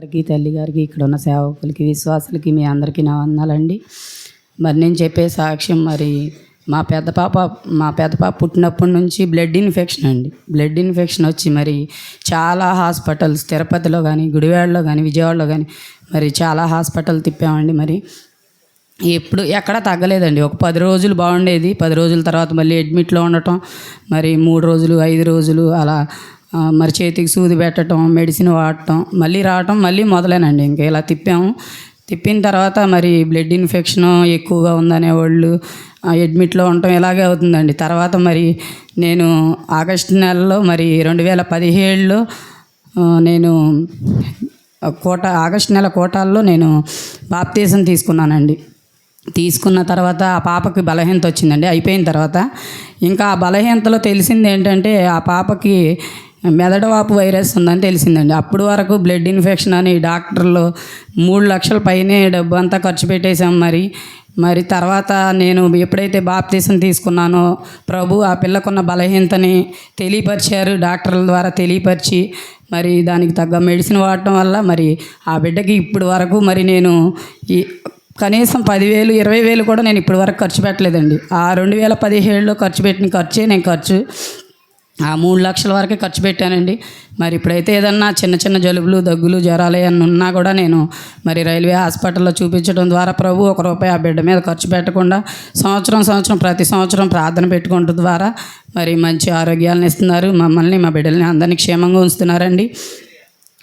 గారికి తల్లి గారికి ఇక్కడ ఉన్న సేవకులకి విశ్వాసులకి మీ అందరికీ నా వందాలండి. మరి నేను చెప్పే సాక్ష్యం మరి మా పెద్ద పాప మా పెద్ద పాప పుట్టినప్పటి నుంచి బ్లడ్ ఇన్ఫెక్షన్ అండి. బ్లడ్ ఇన్ఫెక్షన్ వచ్చి మరి చాలా హాస్పిటల్స్ తిరుపతిలో కానీ గుడివాడలో కానీ విజయవాడలో కానీ మరి చాలా హాస్పిటల్ తిప్పామండి. మరి ఎప్పుడు ఎక్కడ తగ్గలేదండి. ఒక పది రోజులు బాగుండేది. పది రోజుల తర్వాత మళ్ళీ అడ్మిట్లో ఉండటం. మరి మూడు రోజులు ఐదు రోజులు అలా మరి చేతికి సూది పెట్టడం మెడిసిన్ వాడటం మళ్ళీ రావటం మళ్ళీ మొదలేనండి. ఇంకా ఇలా తిప్పాము. తిప్పిన తర్వాత మరి బ్లడ్ ఇన్ఫెక్షన్ ఎక్కువగా ఉందనే వాళ్ళు అడ్మిట్లో ఉండటం ఇలాగే అవుతుందండి. తర్వాత మరి నేను ఆగస్టు నెలలో మరి రెండు వేల పదిహేడులో నేను కోట ఆగస్టు నెల కోటాల్లో నేను బాప్తీసం తీసుకున్నానండి. తీసుకున్న తర్వాత ఆ పాపకి బలహీనత వచ్చిందండి. అయిపోయిన తర్వాత ఇంకా ఆ బలహీనతలో తెలిసింది ఏంటంటే ఆ పాపకి మెదడువాపు వైరస్ ఉందని తెలిసిందండి. అప్పుడు వరకు బ్లడ్ ఇన్ఫెక్షన్ అని డాక్టర్లు మూడు లక్షల పైనే డబ్బు అంతా ఖర్చు పెట్టేశాం మరి. మరి తర్వాత నేను ఎప్పుడైతే బాప్తీసం తీసుకున్నానో ప్రభు ఆ పిల్లకున్న బలహీనతని తెలియపరిచారు డాక్టర్ల ద్వారా తెలియపరిచి మరి దానికి తగ్గ మెడిసిన్ వాడటం వల్ల మరి ఆ బిడ్డకి ఇప్పుడు వరకు మరి నేను ఈ కనీసం పదివేలు ఇరవై వేలు కూడా నేను ఇప్పటి వరకు ఖర్చు పెట్టలేదండి. ఆ రెండు వేల పదిహేడులో ఖర్చు పెట్టిన ఖర్చే నేను ఖర్చు ఆ మూడు లక్షల వరకే ఖర్చు పెట్టానండి. మరి ఇప్పుడైతే ఏదన్నా చిన్న చిన్న జలుబులు దగ్గులు జ్వరాలు ఏమన్నా ఉన్నా కూడా నేను మరి రైల్వే హాస్పిటల్లో చూపించడం ద్వారా ప్రభు ఒక రూపాయి ఆ బిడ్డ మీద ఖర్చు పెట్టకుండా సంవత్సరం సంవత్సరం ప్రతి సంవత్సరం ప్రార్థన పెట్టుకోవడం ద్వారా మరి మంచి ఆరోగ్యాలను ఇస్తున్నారు. మమ్మల్ని మా బిడ్డల్ని అందరినీ క్షేమంగా ఉంచుతున్నారండి.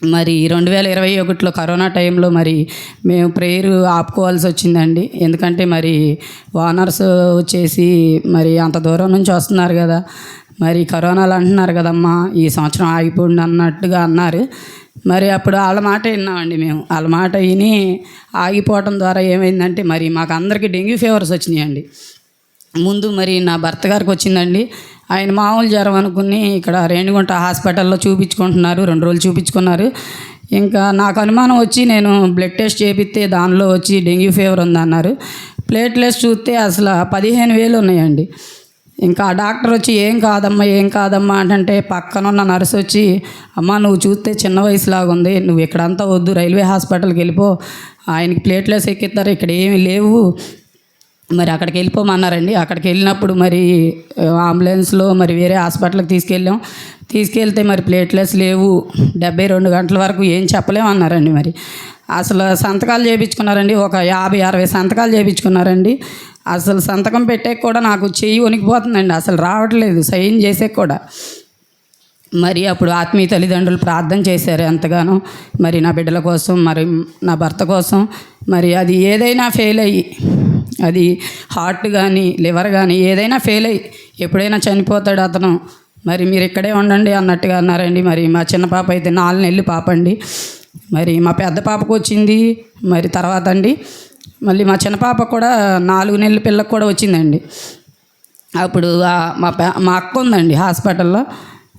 మరి రెండు వేల ఇరవై ఒకటిలో కరోనా టైంలో మరి మేము ప్రేయర్ ఆపుకోవాల్సి వచ్చిందండి. ఎందుకంటే మరి ఓనర్స్ వచ్చేసి మరి అంత దూరం నుంచి వస్తున్నారు కదా. మరి కరోనాలు అంటున్నారు కదమ్మా ఈ సంవత్సరం ఆగిపోండి అన్నట్టుగా అన్నారు. మరి అప్పుడు వాళ్ళ మాట విన్నామండి మేము. వాళ్ళ మాట విని ఆగిపోవటం ద్వారా ఏమైందంటే మరి మాకు అందరికీ డెంగ్యూ ఫీవర్స్ వచ్చినాయండి. ముందు మరి నా భర్త గారికి వచ్చిందండి. ఆయన మామూలు జ్వరం అనుకుని ఇక్కడ రేణిగుంట హాస్పిటల్లో చూపించుకుంటున్నారు రెండు రోజులు చూపించుకున్నారు. ఇంకా నాకు అనుమానం వచ్చి నేను బ్లడ్ టెస్ట్ చేపిస్తే దానిలో వచ్చి డెంగ్యూ ఫీవర్ ఉందన్నారు. ప్లేట్లెస్ చూస్తే అసలు పదిహేను వేలు ఉన్నాయండి. ఇంకా ఆ డాక్టర్ వచ్చి ఏం కాదమ్మా ఏం కాదమ్మా అంటే పక్కన ఉన్న నర్స్ వచ్చి అమ్మ నువ్వు చూస్తే చిన్న వయసులాగా ఉంది నువ్వు ఇక్కడంతా వద్దు రైల్వే హాస్పిటల్కి వెళ్ళిపో ఆయనకి ప్లేట్లెస్ ఎక్కిస్తారు ఇక్కడ ఏమీ లేవు. మరి అక్కడికి వెళ్ళిపోమన్నారండి. అక్కడికి వెళ్ళినప్పుడు మరి అంబులెన్స్లో మరి వేరే హాస్పిటల్కి తీసుకెళ్ళాం. తీసుకెళ్తే మరి ప్లేట్లెస్ లేవు. డెబ్బై రెండు గంటల వరకు ఏం చెప్పలేమన్నారండి మరి. అసలు సంతకాలు చేయించుకున్నారండి ఒక యాభై అరవై సంతకాలు చేయించుకున్నారండి అసలు సంతకం పెట్టే కూడా నాకు చెయ్యి వణికిపోతుందండి. అసలు రావట్లేదు. సైన్ చేసే కూడా. మరి అప్పుడు ఆత్మీయ తల్లిదండ్రులు ప్రార్థన చేశారు ఎంతగానో. మరి నా బిడ్డల కోసం మరి నా భర్త కోసం. మరి అది ఏదైనా ఫెయిల్ అయ్యి అది హార్ట్ కానీ లివర్ కానీ ఏదైనా ఫెయిల్ అయ్యి ఎప్పుడైనా చనిపోతాడు అతను. మరి మీరు ఇక్కడే ఉండండి అన్నట్టుగా అన్నారండి. మరి మా చిన్న పాప అయితే నాలుగు నెలలు పాప అండి మరి మా పెద్ద పాపకు వచ్చింది. మరి తర్వాత అండి మళ్ళీ మా చిన్న పాప కూడా నాలుగు నెలల పిల్లకు కూడా వచ్చిందండి. అప్పుడు మా పే- మా అక్క ఉందండి హాస్పిటల్లో.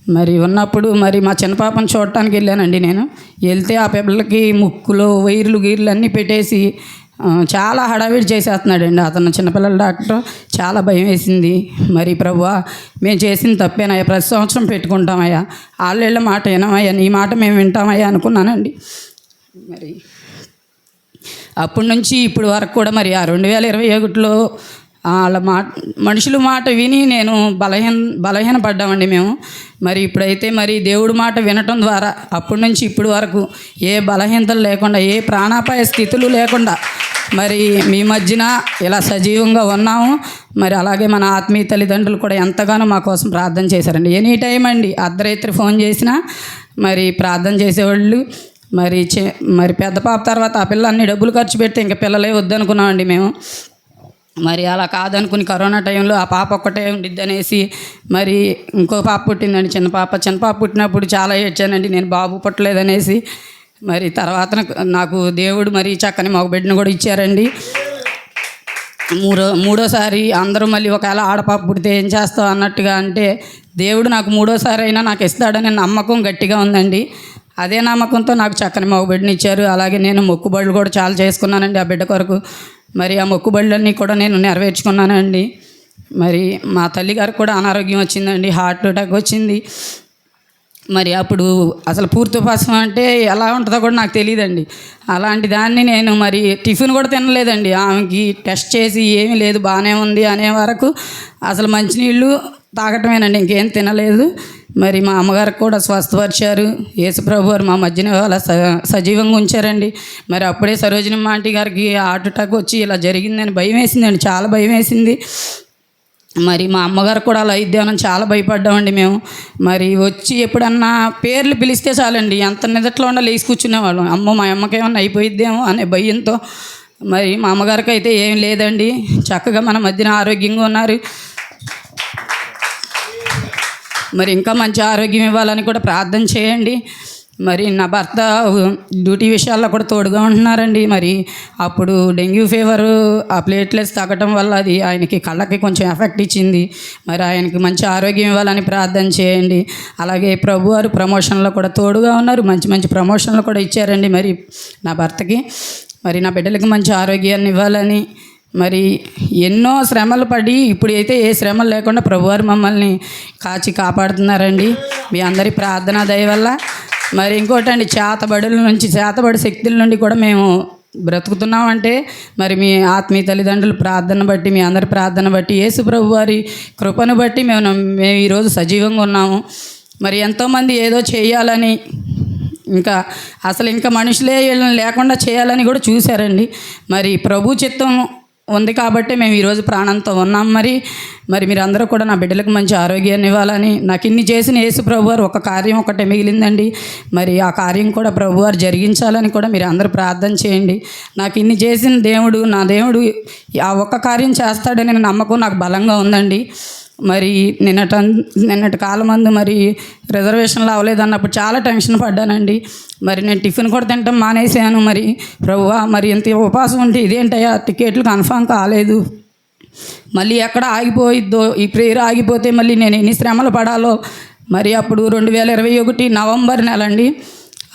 మరి ఉన్నప్పుడు మరి మా చిన్నపాపను చూడటానికి వెళ్ళానండి నేను. వెళ్తే ఆ పిల్లలకి ముక్కులో వైర్లు గీర్లు అన్నీ పెట్టేసి చాలా హడావిడి చేసేస్తున్నాడండి. అతను చిన్నపిల్లల డాక్టర్ చాలా భయం వేసింది. మరి ప్రభువా మేము చేసిన తప్పేనయ్యా ప్రతి సంవత్సరం పెట్టుకుంటామయ్యా. వాళ్ళ మాట వినమయ్యా నీ మాట మేము వింటామయ్యా అనుకున్నానండి. మరి అప్పటి నుంచి ఇప్పుడు వరకు కూడా మరి ఆ రెండు వేల ఇరవై ఒకటిలో వాళ్ళ మాట మనుషుల మాట విని నేను బలహీన బలహీన పడ్డామండి మేము. మరి ఇప్పుడైతే మరి దేవుడి మాట వినటం ద్వారా అప్పటి నుంచి ఇప్పుడు వరకు ఏ బలహీనతలు లేకుండా ఏ ప్రాణాపాయ స్థితులు లేకుండా మరి మీ మధ్యన ఇలా సజీవంగా ఉన్నాము. మరి అలాగే మన ఆత్మీయ తల్లిదండ్రులు కూడా ఎంతగానో మా కోసం ప్రార్థన చేశారండి. ఎనీ టైం అండి అర్ధరాత్రి ఫోన్ చేసినా మరి ప్రార్థన చేసేవాళ్ళు. మరి చే మరి పెద్ద పాప తర్వాత ఆ పిల్ల అన్ని డబ్బులు ఖర్చు పెడితే ఇంకా పిల్లలే వద్దనుకున్నామండి మేము. మరి అలా కాదనుకుని కరోనా టైంలో ఆ పాప ఒక్కటే ఉండిద్ది అనేసి మరి ఇంకో పాప పుట్టిందండి చిన్న పాప. చిన్న పాప పుట్టినప్పుడు చాలా ఏడ్చానండి నేను బాబు పుట్టలేదనేసి. మరి తర్వాత నాకు- దేవుడు మరి చక్కని మాకు బిడ్డను కూడా ఇచ్చారండి. మూడో మూడోసారి అందరూ మళ్ళీ ఒకవేళ ఆడపాప పుడితే ఏం చేస్తావు అన్నట్టుగా అంటే దేవుడు నాకు మూడోసారి అయినా నాకు ఇస్తాడనే నమ్మకం గట్టిగా ఉందండి. అదే నమ్మకంతో నాకు చక్కని మగ ఇచ్చారు. అలాగే నేను మొక్కుబడులు కూడా చాలా చేసుకున్నానండి ఆ బిడ్డ కొరకు. మరి ఆ మొక్కుబడులన్నీ కూడా నేను నెరవేర్చుకున్నానండి. మరి మా తల్లి గారికి కూడా అనారోగ్యం వచ్చిందండి హార్ట్ అటాక్ వచ్చింది. మరి అప్పుడు అసలు పూర్తి ఉపవాసం అంటే ఎలా ఉంటుందో కూడా నాకు తెలియదండి అలాంటి దాన్ని నేను మరి టిఫిన్ కూడా తినలేదండి. ఆమెకి టెస్ట్ చేసి ఏమీ లేదు బాగానే ఉంది అనే వరకు అసలు మంచినీళ్ళు తాగటమేనండి ఇంకేం తినలేదు. మరి మా అమ్మగారికి కూడా స్వస్థపరిచారు. యేసుప్రభు వారు మా మధ్యన అలా స సజీవంగా ఉంచారండి. మరి అప్పుడే సరోజిని మాంటి గారికి హార్ట్ అటాక్ వచ్చి ఇలా జరిగిందని భయం వేసిందండి చాలా భయం వేసింది. మరి మా అమ్మగారు కూడా అలా అయిద్దామని చాలా భయపడ్డామండి మేము. మరి వచ్చి ఎప్పుడన్నా పేర్లు పిలిస్తే చాలండి. ఎంత నిదట్లో ఉండాలి లేచి కూర్చునేవాళ్ళం. అమ్మ మా అమ్మకి ఏమన్నా అయిపోయిద్దేమో అనే భయంతో మరి మా అమ్మగారికి అయితే ఏం లేదండి. చక్కగా మన మధ్యన ఆరోగ్యంగా ఉన్నారు. మరి ఇంకా మంచి ఆరోగ్యం ఇవ్వాలని కూడా ప్రార్థన చేయండి. మరి నా భర్త డ్యూటీ విషయాల్లో కూడా తోడుగా ఉంటున్నారండి. మరి అప్పుడు డెంగ్యూ ఫీవర్ ఆ ప్లేట్లెట్స్ తగ్గటం వల్ల అది ఆయనకి కళ్ళకి కొంచెం ఎఫెక్ట్ ఇచ్చింది. మరి ఆయనకి మంచి ఆరోగ్యం ఇవ్వాలని ప్రార్థన చేయండి. అలాగే ప్రభు వారు ప్రమోషన్లో కూడా తోడుగా ఉన్నారు. మంచి మంచి ప్రమోషన్లు కూడా ఇచ్చారండి మరి నా భర్తకి. మరి నా బిడ్డలకి మంచి ఆరోగ్యాన్ని ఇవ్వాలని మరి ఎన్నో శ్రమలు పడి ఇప్పుడైతే ఏ శ్రమలు లేకుండా ప్రభువారు మమ్మల్ని కాచి కాపాడుతున్నారండి. మీ అందరి ప్రార్థన దయ వల్ల మరి ఇంకోటండి చేతబడుల నుంచి చేతబడి శక్తుల నుండి కూడా మేము బ్రతుకుతున్నామంటే మరి మీ ఆత్మీయ తల్లిదండ్రుల ప్రార్థన బట్టి మీ అందరి ప్రార్థన బట్టి యేసు ప్రభు వారి కృపను బట్టి మేము మేము ఈరోజు సజీవంగా ఉన్నాము. మరి ఎంతోమంది ఏదో చేయాలని ఇంకా అసలు ఇంకా మనుషులే వీళ్ళని లేకుండా చేయాలని కూడా చూశారండి. మరి ప్రభు చిత్తం ఉంది కాబట్టి మేము ఈరోజు ప్రాణంతో ఉన్నాం. మరి మరి మీరందరూ కూడా నా బిడ్డలకు మంచి ఆరోగ్యాన్ని ఇవ్వాలని నాకు ఇన్ని చేసిన యేసు ప్రభువారు ఒక కార్యం ఒకటే మిగిలిందండి. మరి ఆ కార్యం కూడా ప్రభువారు జరిగించాలని కూడా మీరు అందరూ ప్రార్థన చేయండి. నాకు ఇన్ని చేసిన దేవుడు నా దేవుడు ఆ ఒక్క కార్యం చేస్తాడని నమ్మకం నాకు బలంగా ఉందండి. మరి నిన్నట నిన్నటి కాలమందు మరి రిజర్వేషన్లు అవ్వలేదన్నప్పుడు చాలా టెన్షన్ పడ్డానండి. మరి నేను టిఫిన్ కూడా తింటాం మానేసాను మరి ప్రభువా మరి ఇంత ఉపవాసం ఉంటే ఇదేంటయ్యా? టికెట్లు కన్ఫామ్ కాలేదు. మళ్ళీ ఎక్కడ ఆగిపోయిద్దో? ఈ ప్రేయర్ ఆగిపోతే మళ్ళీ నేను ఎన్ని శ్రమలు పడాలో? మరి అప్పుడు రెండు వేల ఇరవై ఒకటి నవంబర్ నెల అండి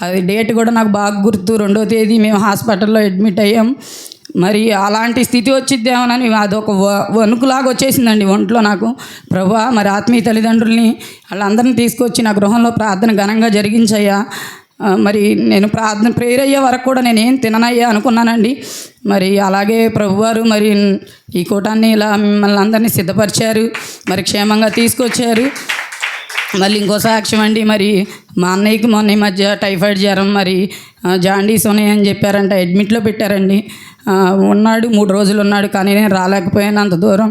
అది డేట్ కూడా నాకు బాగా గుర్తు. రెండో తేదీ మేము హాస్పిటల్లో అడ్మిట్ అయ్యాం. మరి అలాంటి స్థితి వచ్చిద్దేమోనని అదొక ఒక వణుకులాగా వచ్చేసిందండి ఒంట్లో నాకు. ప్రభా మరి ఆత్మీయ తల్లిదండ్రుల్ని వాళ్ళందరిని తీసుకొచ్చి నా గృహంలో ప్రార్థన ఘనంగా జరిగించయ్యా. మరి నేను ప్రార్థన ప్రేయర్ అయ్యే వరకు కూడా నేను ఏం తిననయ్యా అనుకున్నానండి. మరి అలాగే ప్రభువారు మరి ఈ కూటాన్ని ఇలా మిమ్మల్ని అందరినీ సిద్ధపరిచారు. మరి క్షేమంగా తీసుకొచ్చారు. మళ్ళీ ఇంకో సాక్ష్యం అండి మరి మా అన్నయ్యకి మొన్న ఈ మధ్య టైఫాయిడ్ జ్వరం మరి జాండీస్ ఉన్నాయని చెప్పారంట అడ్మిట్లో పెట్టారండి. ఉన్నాడు మూడు రోజులు ఉన్నాడు కానీ నేను రాలేకపోయాను అంత దూరం.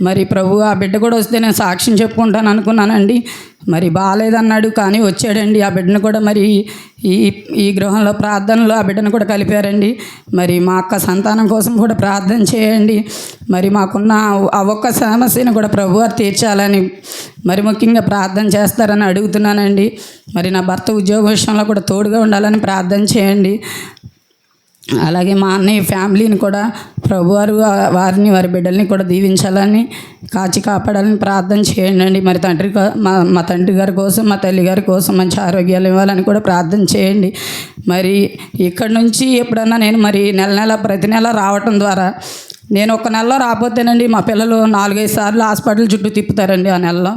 మరి ప్రభు ఆ బిడ్డ కూడా వస్తే నేను సాక్ష్యం చెప్పుకుంటాను అనుకున్నానండి. మరి బాగాలేదన్నాడు కానీ వచ్చాడండి. ఆ బిడ్డను కూడా మరి ఈ ఈ గృహంలో ప్రార్థనలో ఆ బిడ్డను కూడా కలిపారండి. మరి మా అక్క సంతానం కోసం కూడా ప్రార్థన చేయండి. మరి మాకున్న ఆ ఒక్క సమస్యను కూడా ప్రభువారు తీర్చాలని మరి ముఖ్యంగా ప్రార్థన చేస్తారని అడుగుతున్నానండి. మరి నా భర్త ఉద్యోగ విషయంలో కూడా తోడుగా ఉండాలని ప్రార్థన చేయండి. అలాగే మా అన్నయ్య ఫ్యామిలీని కూడా ప్రభువారు వారిని వారి బిడ్డల్ని కూడా దీవించాలని కాచి కాపాడాలని ప్రార్థన చేయండి. మరి తండ్రి మా మా తండ్రి గారి కోసం మా తల్లి గారి కోసం మంచి ఆరోగ్యాలు ఇవ్వాలని కూడా ప్రార్థన చేయండి. మరి ఇక్కడ నుంచి ఎప్పుడన్నా నేను మరి నెల నెల ప్రతి నెల రావటం ద్వారా నేను ఒక నెలలో రాకపోతేనండి మా పిల్లలు నాలుగైదు సార్లు హాస్పిటల్ చుట్టూ తిప్పుతారండి ఆ నెలలో.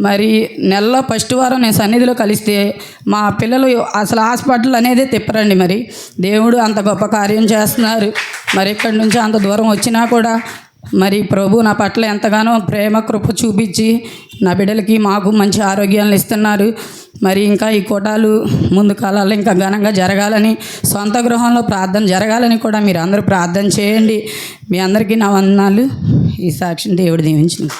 మరి నెలలో ఫస్ట్ వారం నేను సన్నిధిలో కలిస్తే మా పిల్లలు అసలు హాస్పిటల్ అనేదే తిప్పరండి మరి. దేవుడు అంత గొప్ప కార్యం చేస్తున్నారు. మరి ఇక్కడి నుంచి అంత దూరం వచ్చినా కూడా మరి ప్రభు నా పట్ల ఎంతగానో ప్రేమ కృప చూపించి నా బిడ్డలకి మాకు మంచి ఆరోగ్యాలను ఇస్తున్నారు. మరి ఇంకా ఈ కోటాలు ముందు కాలాల్లో ఇంకా ఘనంగా జరగాలని సొంత గృహంలో ప్రార్థన జరగాలని కూడా మీరు అందరూ ప్రార్థన చేయండి. మీ అందరికీ నా వందనాలు. ఈ సాక్షిని దేవుడు దీవించింది